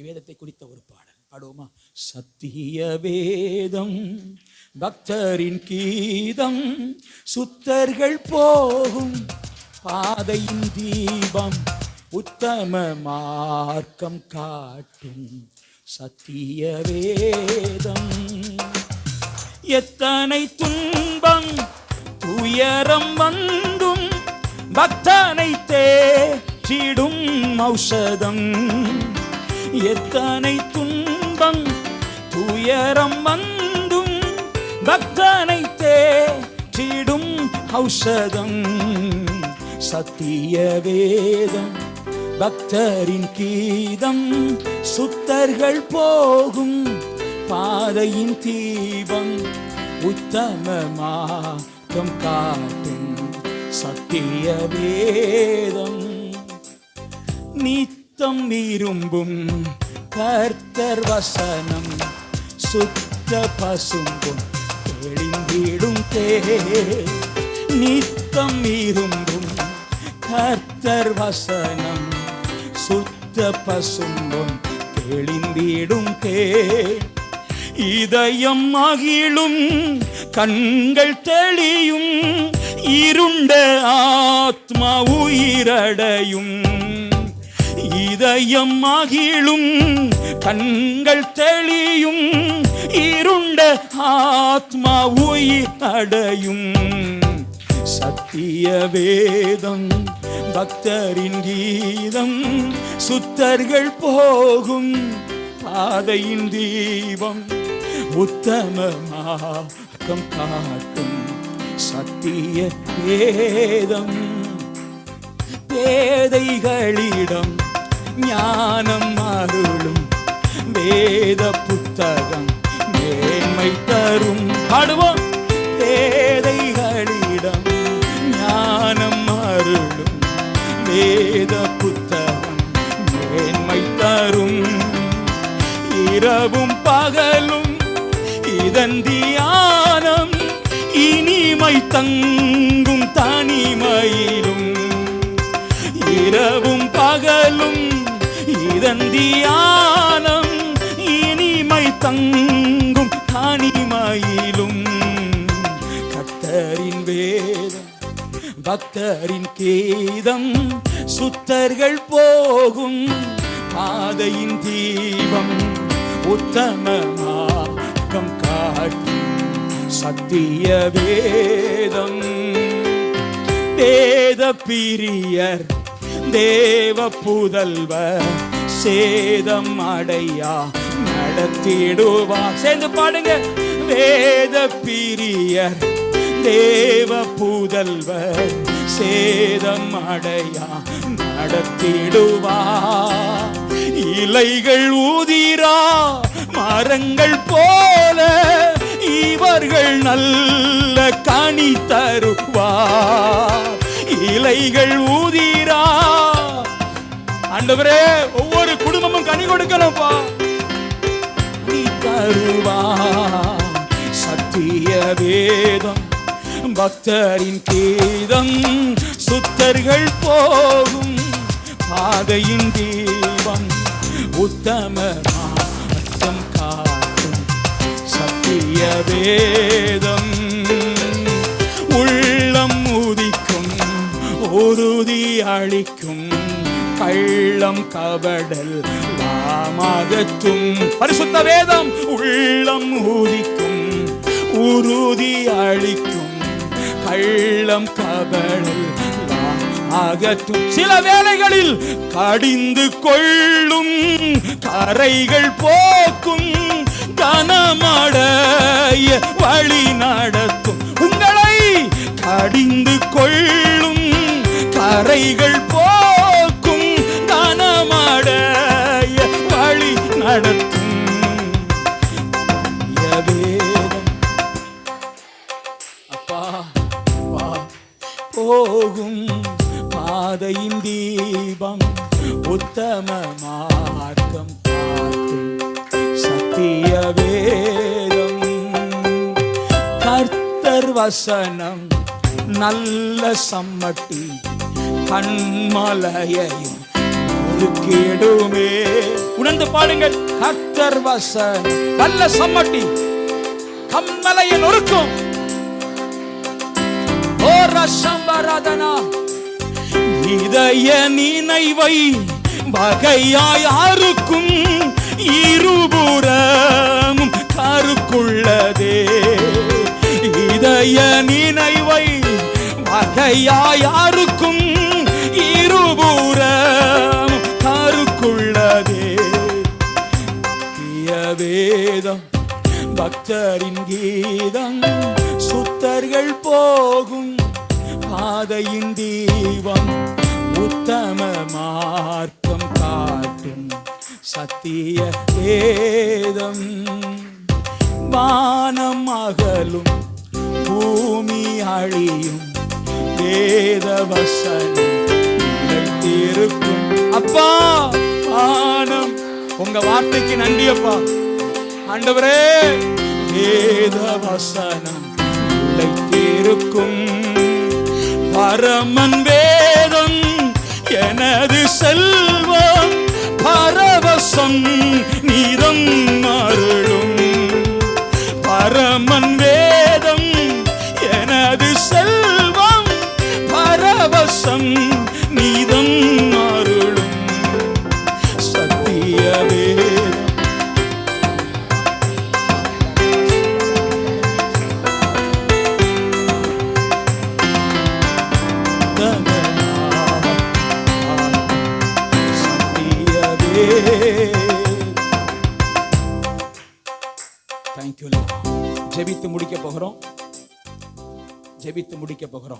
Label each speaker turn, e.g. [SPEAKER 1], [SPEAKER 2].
[SPEAKER 1] வேதத்தை குறித்த ஒரு பாடல். பாடுவோமா? சத்திய வேதம் பக்தரின் கீதம் சுத்தர்கள் போகும் பாதையின் தீபம் உத்தம மார்க்கம் காட்டும் சத்திய வேதம். எத்தனை துன்பம் துயரம் வந்தும் பக்தனை தேற்றிடும் ஔஷதம். எத்தனை துன்பம் துயரம் வந்தும் பக்தனை தேற்றிடும் ஔஷதம். சத்திய வேதம் பக்தரின் கீதம் சுத்தர்கள் போகும் பாதையின் தீபம் உத்தம மார்க்கம் காட்டும் சத்திய வேதம். நீ சுத்தம் விரும்பும் கர்த்தர் வசனம் சுத்த பசும்பும் தெளிந்திடும் தே நித்தம் விரும்பும் கர்த்தர் வசனம் சுத்த பசும்பும் தெளிந்திடும் தே இதயம் மகிழும் கண்கள் தெளியும் இருண்ட ஆத்மா உயிரடையும். இதயம் மகிழும் கண்கள் தெளியும் இருண்ட ஆத்மா உயிரடையும் சத்திய வேதம் பக்தரின் கீதம் சுத்தர்கள் போகும் பாதையின் தீபம் உத்தமமாக்கம் காட்டும் சத்திய வேதம். பேதைகளிடம் ஞானம் அருளும் வேத புத்தகம் மேன்மை தரும். பாடுவோம். தேதைகளிடம் ஞானம் அருளும் வேத புத்தகம் மேன்மை தரும். இரவும் பகலும் இதன் தியானம் இனிமை தங்கும் தனிமையில் இரவும் பகலும் இதன் தியானம் இனிமை தங்கும் தனிமையிலும். கத்தரின் வேதம் பக்தரின் கீதம் சுத்தர்கள் போகும் பாதையின் தீபம் உத்தமமாக்கம் காட்டும் சத்திய வேதம். வேத பிரியர் தேவ புதல்வ சேதம் அடையா நடத்திடுவா. சேர்ந்து பாடுங்க. வேத பிரியர் தேவ புதல்வர் சேதம் அடையா நடத்திடுவா. இலைகள் ஊதிரா மரங்கள் போல இவர்கள் நல்ல கனி தருவார் இலைகள் ஊதீரா. ஆண்டவரே ஒவ்வொரு குடும்பமும் கனி கொடுக்கணும்ப்பா. நீ தருவா சத்திய வேதம் பக்தரின் கீதம் சுத்தர்கள் போகும் பாதையின் தீபம் உத்தம மாற்றம் காட்டும் சத்திய வேதம். உறுதி அளிக்கும் கள்ளம் கபடல் வாமகத்தும் பரிசுத்த வேதம் உள்ளம் ஊதிக்கும் உறுதி அளிக்கும் கள்ளம் கபடல் அகற்றும் சில வேளைகளில் கடிந்து கொள்ளும் கரைகள் போக்கும் கனமடைய போகும் பாதையின் தீபம் உத்தம மார்க்கம் காட்டும் சத்திய வேதம். கர்த்தர் வசனம் நல்ல சம்மட்டி கண்மலையையும் ஒதுக்கிடுமே உணர்ந்து பாடுங்கள். கர்த்தர் வசனம் நல்ல சம்மட்டி கம்மலையை நொறுக்கும். ஓ இதய நினைவை வகையாய் அறுக்கும் இருபுறமும் கருக்குள்ளதே. இதய நினைவை வகையாய் அறுக்கும் இருபுறம் கருக்குள்ளதே. கிய வேதம் பக்தரின் கீதம் சுத்த பாதையின் தீபம் உத்தம மார்க்கம் காட்டும் சத்திய வேதம். வானம் அகலும் பூமி அழியும் வேத வசனம் அப்பா வானம். உங்க வார்த்தைக்கு நன்றி அப்பா. ஆண்டவரே வேத வசனம் நிலைத்திருக்கும் பரமன் வேதம் எனது செல்வம் பரவசம் நீதம் முடிக்க போகிறோம். ஜெபித்து முடிக்க போகிறோம்.